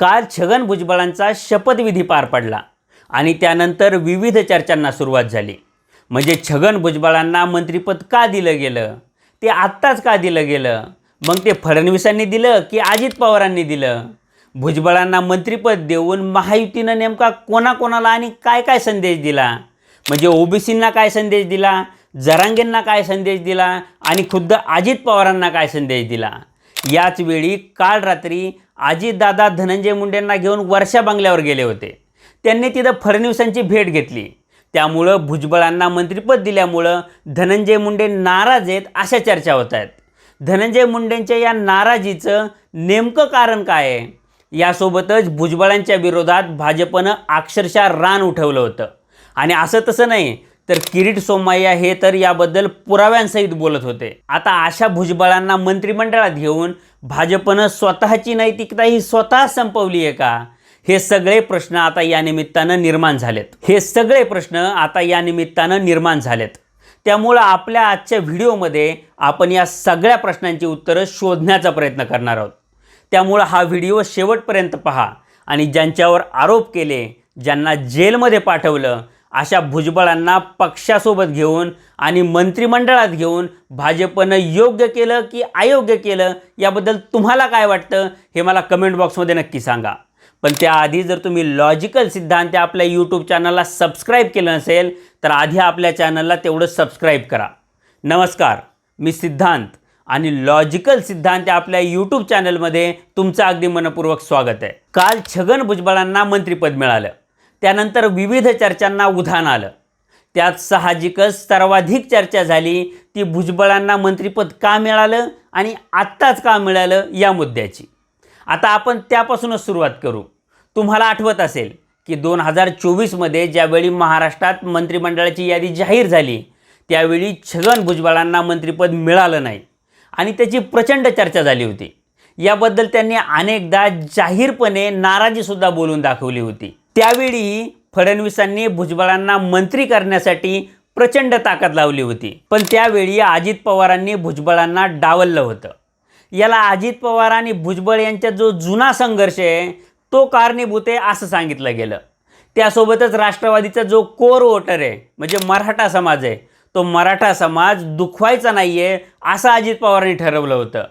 काल छगन भुजबळांचा शपथविधी पार पडला आणि त्यानंतर विविध चर्चांना सुरुवात झाली. म्हणजे छगन भुजबळांना मंत्रिपद का दिलं गेलं? ते आत्ताच का दिलं गेलं? मग ते फडणवीसांनी दिलं की अजित पवारांनी दिलं? भुजबळांना मंत्रिपद देऊन महायुतीनं नेमका कोणाकोणाला आणि काय काय संदेश दिला? म्हणजे ओबीसींना काय संदेश दिला? जरांगेंना काय संदेश दिला? आणि खुद्द अजित पवारांना काय संदेश दिला? याच वेळी काल रात्री आजीदादा धनंजय मुंडेंना घेऊन वर्षा बंगल्यावर गेले होते. त्यांनी तिथं फडणवीसांची भेट घेतली. त्यामुळं भुजबळांना मंत्रिपद दिल्यामुळं धनंजय मुंडे नाराज आहेत अशा चर्चा होत आहेत. धनंजय मुंडेंच्या या नाराजीचं नेमकं कारण काय आहे? यासोबतच भुजबळांच्या विरोधात भाजपनं अक्षरशः रान उठवलं होतं. आणि असं तसं नाही तर किरीट सोमय्या हे तर याबद्दल पुराव्यांसहित बोलत होते. आता अशा भुजबळांना मंत्रिमंडळात घेऊन भाजपनं स्वतःची नैतिकता ही स्वतः संपवली आहे का? हे सगळे प्रश्न आता या निमित्तानं निर्माण झालेत. हे सगळे प्रश्न आता या निमित्तानं निर्माण झालेत. त्यामुळं आपल्या आजच्या व्हिडिओमध्ये आपण या सगळ्या प्रश्नांची उत्तरं शोधण्याचा प्रयत्न करणार आहोत. त्यामुळं हा व्हिडिओ शेवटपर्यंत पहा आणि ज्यांच्यावर आरोप केले ज्यांना जेलमध्ये पाठवलं अशा भुजबळांना पक्षासोबत घेऊन आणि मंत्रिमंडळात घेऊन भाजपनं योग्य केलं की अयोग्य केलं याबद्दल तुम्हाला काय वाटतं हे मला कमेंट बॉक्समध्ये नक्की सांगा. पण त्याआधी जर तुम्ही लॉजिकल सिद्धांत आपल्या यूट्यूब चॅनलला सबस्क्राईब केलं नसेल तर आधी आपल्या चॅनलला तेवढं सबस्क्राईब करा. नमस्कार मी सिद्धांत आणि लॉजिकल सिद्धांत आपल्या यूट्यूब चॅनलमध्ये तुमचं अगदी मनपूर्वक स्वागत आहे. काल छगन भुजबळांना मंत्रिपद मिळालं. त्यानंतर विविध चर्चांना उधाण आलं. त्यात साहजिकच सर्वाधिक चर्चा झाली. ती भुजबळांना मंत्रिपद का मिळालं आणि आत्ताच का मिळालं या मुद्द्याची. आता आपण त्यापासूनच सुरुवात करू. तुम्हाला आठवत असेल की दोन हजार चोवीसमध्ये ज्यावेळी महाराष्ट्रात मंत्रिमंडळाची यादी जाहीर झाली त्यावेळी छगन भुजबळांना मंत्रिपद मिळालं नाही आणि त्याची प्रचंड चर्चा झाली होती. याबद्दल त्यांनी अनेकदा जाहीरपणे नाराजीसुद्धा बोलून दाखवली होती. त्यावेळी फडणवीसांनी भुजबळांना मंत्री करण्यासाठी प्रचंड ताकद लावली होती. पण त्यावेळी अजित पवारांनी भुजबळांना डावललं होतं. याला अजित पवार आणि भुजबळ यांच्यात जो जुना संघर्ष आहे तो कारणीभूत आहे असं सांगितलं गेलं. त्यासोबतच राष्ट्रवादीचा जो कोर वोटर आहे म्हणजे मराठा समाज आहे तो मराठा समाज दुखवायचा नाही आहे असं अजित पवारांनी ठरवलं होतं.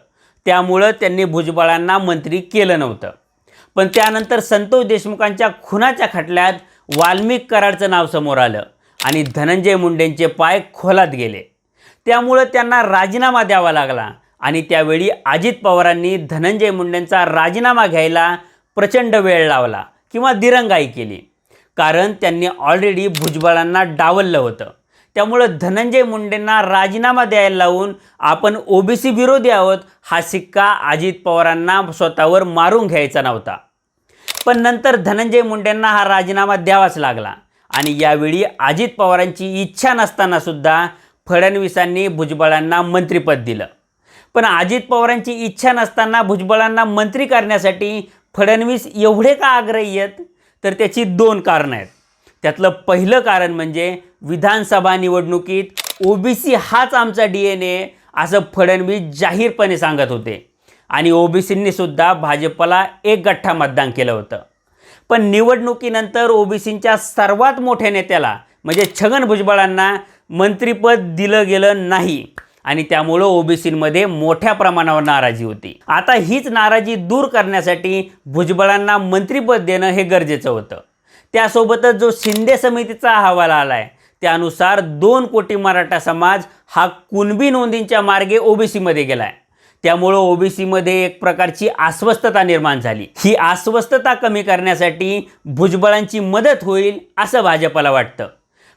त्यामुळं त्यांनी भुजबळांना मंत्री केलं नव्हतं. पण त्यानंतर संतोष देशमुखांच्या खुनाच्या खटल्यात वाल्मिक कराडचं नाव समोर आलं आणि धनंजय मुंडेंचे पाय खोलात गेले. त्यामुळं त्यांना राजीनामा द्यावा लागला आणि त्यावेळी अजित पवारांनी धनंजय मुंडेंचा राजीनामा घ्यायला प्रचंड वेळ लावला किंवा दिरंगाई केली. कारण त्यांनी ऑलरेडी भुजबळांना डावललं होतं. त्यामुळं धनंजय मुंडेंना राजीनामा द्यायला लावून आपण ओबीसी विरोधी आहोत हा सिक्का अजित पवारांना स्वतःवर मारून घ्यायचा नव्हता. पण नंतर धनंजय मुंडेंना हा राजीनामा द्यावाच लागला आणि यावेळी अजित पवारांची इच्छा नसताना सुद्धा फडणवीसांनी भुजबळांना मंत्रिपद दिलं. पण अजित पवारांची इच्छा नसताना भुजबळांना मंत्री करण्यासाठी फडणवीस एवढे का आग्रही आहेत? तर त्याची दोन कारणं आहेत. त्यातलं पहिलं कारण म्हणजे विधानसभा निवडणुकीत ओबीसी हाच आमचा डी एन ए असं फडणवीस जाहीरपणे सांगत होते. आणि ओबीसींनी सुद्धा भाजपला एक गठ्ठा मतदान केलं होतं. पण निवडणुकीनंतर ओबीसींच्या सर्वात मोठ्या नेत्याला म्हणजे छगन भुजबळांना मंत्रिपद दिलं गेलं नाही. आणि त्यामुळं ओबीसींमध्ये मोठ्या प्रमाणावर नाराजी होती. आता हीच नाराजी दूर करण्यासाठी भुजबळांना मंत्रिपद देणं हे गरजेचं होतं. त्यासोबतच जो शिंदे समितीचा अहवाल आला आहे त्यानुसार दोन कोटी मराठा समाज हा कुणबी नोंदींच्या मार्गे ओबीसीमध्ये गेला आहे त्यामुळं ओबीसीमध्ये एक प्रकारची अस्वस्थता निर्माण झाली. ही अस्वस्थता कमी करण्यासाठी भुजबळांची मदत होईल असं भाजपला वाटतं.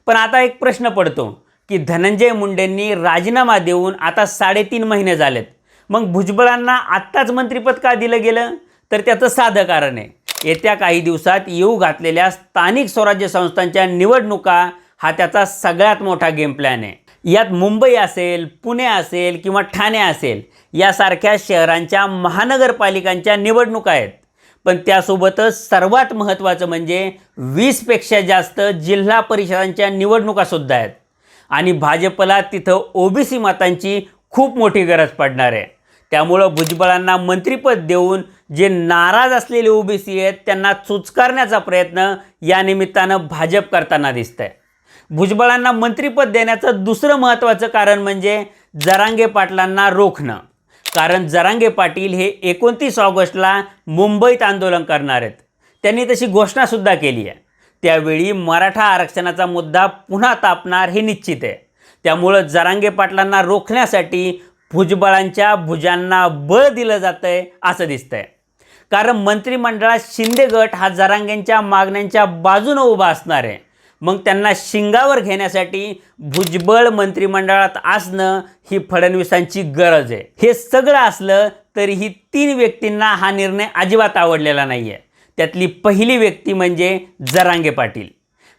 पण आता एक प्रश्न पडतो की धनंजय मुंडेंनी राजीनामा देऊन आता साडेतीन महिने झालेत. मग भुजबळांना आत्ताच मंत्रिपद का दिलं गेलं? तर त्याचं साधं कारण आहे. येत्या काही दिवसात येऊ घातलेल्या स्थानिक स्वराज्य संस्थांच्या निवडणुका हा त्याचा सगळ्यात मोठा गेम प्लॅन आहे. यात मुंबई असेल पुणे असेल किंवा ठाणे असेल यासारख्या शहरांच्या महानगरपालिकांच्या निवडणुका आहेत. पण त्यासोबतच सर्वात महत्त्वाचं म्हणजे वीसपेक्षा जास्त जिल्हा परिषदांच्या निवडणुकासुद्धा आहेत. आणि भाजपला तिथं ओबीसी मतांची खूप मोठी गरज पडणार आहे. त्यामुळं भुजबळांना मंत्रिपद देऊन जे नाराज असलेले ओबीसी आहेत त्यांना चुचकारण्याचा प्रयत्न या निमित्तानं भाजप करताना दिसतंय. भुजबळांना मंत्रिपद देण्याचं दुसरं महत्त्वाचं कारण म्हणजे जरांगे पाटलांना रोखणं. कारण जरांगे पाटील हे एकोणतीस ऑगस्टला मुंबईत आंदोलन करणार आहेत. त्यांनी तशी घोषणासुद्धा केली आहे. त्यावेळी मराठा आरक्षणाचा मुद्दा पुन्हा तापणार हे निश्चित आहे. त्यामुळं जरांगे पाटलांना रोखण्यासाठी भुजबळांच्या भुजांना बळ दिलं जातं आहे असं दिसतंय. कारण मंत्रिमंडळात शिंदे गट हा जरांगेंच्या मागण्यांच्या बाजूनं उभा असणार. आहे मग त्यांना शिंगावर घेण्यासाठी भुजबळ मंत्रिमंडळात असणं ही फडणवीसांची गरज आहे. हे सगळं असलं तरीही तीन व्यक्तींना हा निर्णय अजिबात आवडलेला नाही आहे त्यातली पहिली व्यक्ती म्हणजे जरांगे पाटील.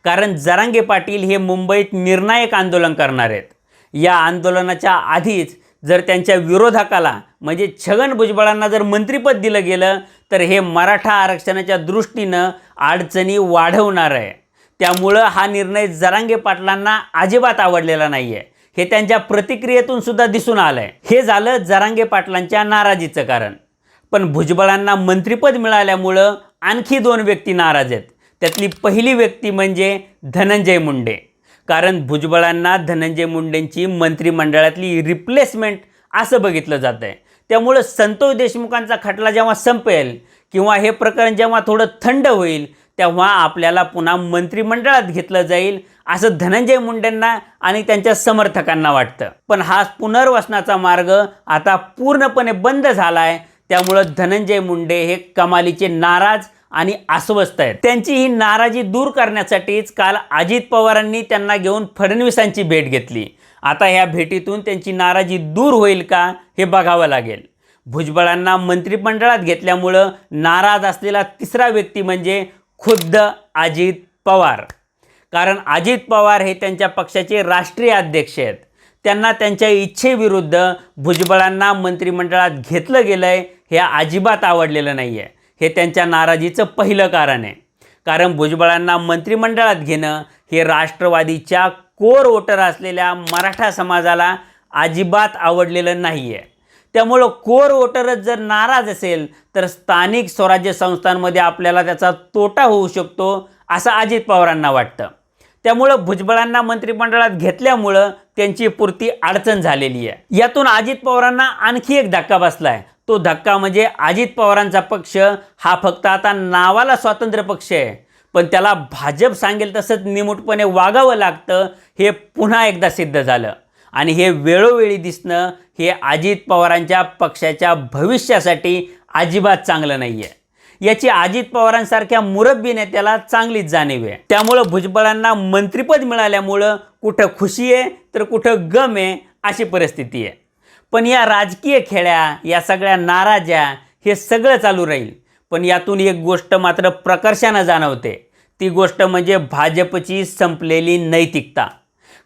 कारण जरांगे पाटील हे मुंबईत निर्णायक आंदोलन करणार आहेत. या आंदोलनाच्या आधीच जर त्यांच्या विरोधकाला म्हणजे छगन भुजबळांना जर मंत्रिपद दिलं गेलं तर हे मराठा आरक्षणाच्या दृष्टीनं अडचणी वाढवणार आहे. त्यामुळं हा निर्णय जरांगे पाटलांना अजिबात आवडलेला नाही आहे हे त्यांच्या प्रतिक्रियेतून सुद्धा दिसून आलं आहे हे झालं जरांगे पाटलांच्या नाराजीचं कारण. पण भुजबळांना मंत्रिपद मिळाल्यामुळं आणखी दोन व्यक्ती नाराज आहेत. त्यातली पहिली व्यक्ती म्हणजे धनंजय मुंडे. कारण भुजबळांना धनंजय मुंडेंची मंत्रिमंडळातली रिप्लेसमेंट असं बघितलं जातं आहे त्यामुळं संतोष देशमुखांचा खटला जेव्हा संपेल किंवा हे प्रकरण जेव्हा थोडं थंड होईल तेव्हा आपल्याला पुन्हा मंत्रिमंडळात घेतलं जाईल असं धनंजय मुंडेंना आणि त्यांच्या समर्थकांना वाटतं. पण हा पुनर्वसनाचा मार्ग आता पूर्णपणे बंद झाला आहे त्यामुळं धनंजय मुंडे हे कमालीचे नाराज आणि अस्वस्थ आहेत. त्यांची ही नाराजी दूर करण्यासाठीच काल अजित पवारांनी त्यांना घेऊन फडणवीसांची भेट घेतली. आता ह्या भेटीतून त्यांची नाराजी दूर होईल का हे बघावं लागेल. भुजबळांना मंत्रिमंडळात घेतल्यामुळं नाराज असलेला तिसरा व्यक्ती म्हणजे खुद्द अजित पवार. कारण अजित पवार हे त्यांच्या पक्षाचे राष्ट्रीय अध्यक्ष आहेत. त्यांना त्यांच्या इच्छेविरुद्ध भुजबळांना मंत्रिमंडळात घेतलं गेलं आहे हे अजिबात आवडलेलं नाही आहे हे त्यांच्या नाराजीचं पहिलं कारण आहे. कारण भुजबळांना मंत्रिमंडळात घेणं हे राष्ट्रवादीच्या कोर वोटर असलेल्या मराठा समाजाला अजिबात आवडलेलं नाही आहे त्यामुळं कोर वोटरच जर नाराज असेल तर स्थानिक स्वराज्य संस्थांमध्ये आपल्याला त्याचा तोटा होऊ शकतो असं अजित पवारांना वाटतं. त्यामुळं भुजबळांना मंत्रिमंडळात घेतल्यामुळं त्यांची पुरती अडचण झालेली आहे. यातून अजित पवारांना आणखी एक धक्का बसला आहे तो धक्का म्हणजे अजित पवारांचा पक्ष हा फक्त आता नावाला स्वातंत्र्य पक्ष आहे. पण त्याला भाजप सांगेल तसंच निमूटपणे वागावं लागतं हे पुन्हा एकदा सिद्ध झालं. आणि हे वेळोवेळी दिसणं हे अजित पवारांच्या पक्षाच्या भविष्यासाठी अजिबात चांगलं नाही आहे याची अजित पवारांसारख्या मुरब्बी नेत्याला चांगलीच जाणीव आहे. त्यामुळं भुजबळांना मंत्रिपद मिळाल्यामुळं कुठं खुशी आहे तर कुठं गम आहे अशी परिस्थिती आहे. पण या राजकीय खेळ्या या सगळ्या नाराज्या हे सगळं चालू राहील. पण यातून एक गोष्ट मात्र प्रकर्षानं जाणवते. ती गोष्ट म्हणजे भाजपची संपलेली नैतिकता.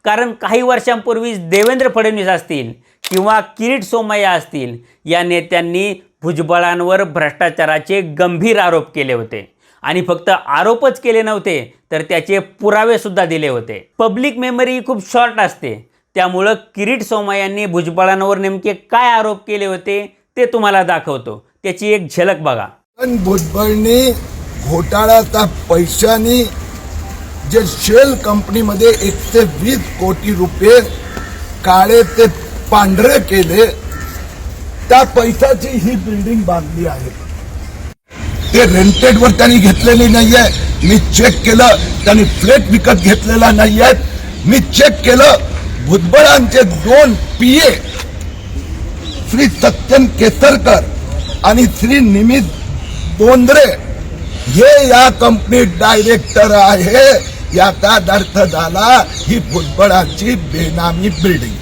कारण काही वर्षांपूर्वीच देवेंद्र फडणवीस असतील किंवा किरीट सोमय्या असतील या नेत्यांनी भुजबळांवर भ्रष्टाचाराचे गंभीर आरोप केले होते. आणि फक्त आरोपच केले नव्हते तर त्याचे पुरावेसुद्धा दिले होते. पब्लिक मेमरी खूप शॉर्ट असते. त्यामुळं किरीट सोमय्यांनी भुजबळांवर नेमके काय आरोप केले होते ते तुम्हाला दाखवतो. त्याची एक झलक बघा. पण भुजबळने घोटाळ्याचा पैशाने जे शेल कंपनीमध्ये एकशे वीस कोटी रुपये काळे ते पांढरे केले त्या पैशाची ही बिल्डिंग बांधली आहे. ते रेंटेडवर त्यांनी घेतलेली नाहीये. मी चेक केलं त्यांनी फ्लॅट विकत घेतलेला नाहीये. मी चेक केलं भुजबळांचे दोन पीए श्री सत्यन केसरकर आणि श्री निमित बोंद्रे हे या कंपनीत डायरेक्टर आहे. याचा अर्थ झाला ही भुजबळाची बेनामी बिल्डिंग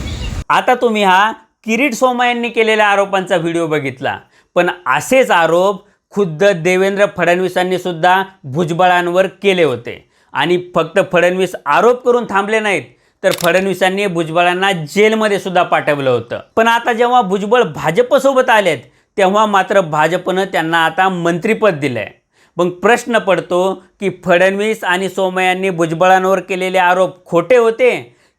आता तुम्ही हा किरीट सोमा यांनी केलेल्या आरोपांचा व्हिडिओ बघितला. पण असेच आरोप खुद्द देवेंद्र फडणवीसांनी सुद्धा भुजबळांवर केले होते. आणि फक्त फडणवीस आरोप करून थांबले नाहीत तर फडणवीसांनी भुजबळांना जेलमध्ये सुद्धा पाठवलं होतं. पण आता जेव्हा भुजबळ भाजपसोबत आलेत तेव्हा मात्र भाजपनं त्यांना आता मंत्रिपद दिलं आहे मग प्रश्न पडतो की फडणवीस आणि सोमय्यांनी भुजबळांवर केलेले आरोप खोटे होते?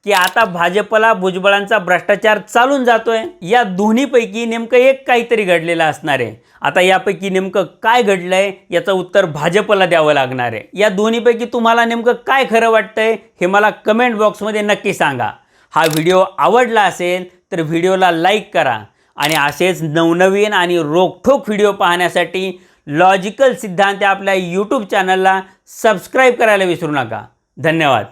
की आता भाजपला भुजबळांचा भ्रष्टाचार चालून जातोय. या दोन्हीपैकी नेमकं एक काहीतरी घडलेलं असणार आहे. आता यापैकी नेमकं काय घडलंय याचं उत्तर भाजपला द्यावं लागणार आहे. या दोन्हीपैकी तुम्हाला नेमकं काय खरं वाटतंय हे मला कमेंट बॉक्समध्ये नक्की सांगा. हा व्हिडिओ आवडला असेल तर व्हिडिओला लाईक करा. आणि असेच नवनवीन आणि रोखठोक व्हिडिओ पाहण्यासाठी लॉजिकल सिद्धांत आपल्या यूट्यूब चॅनलला सबस्क्राईब करायला विसरू नका. धन्यवाद.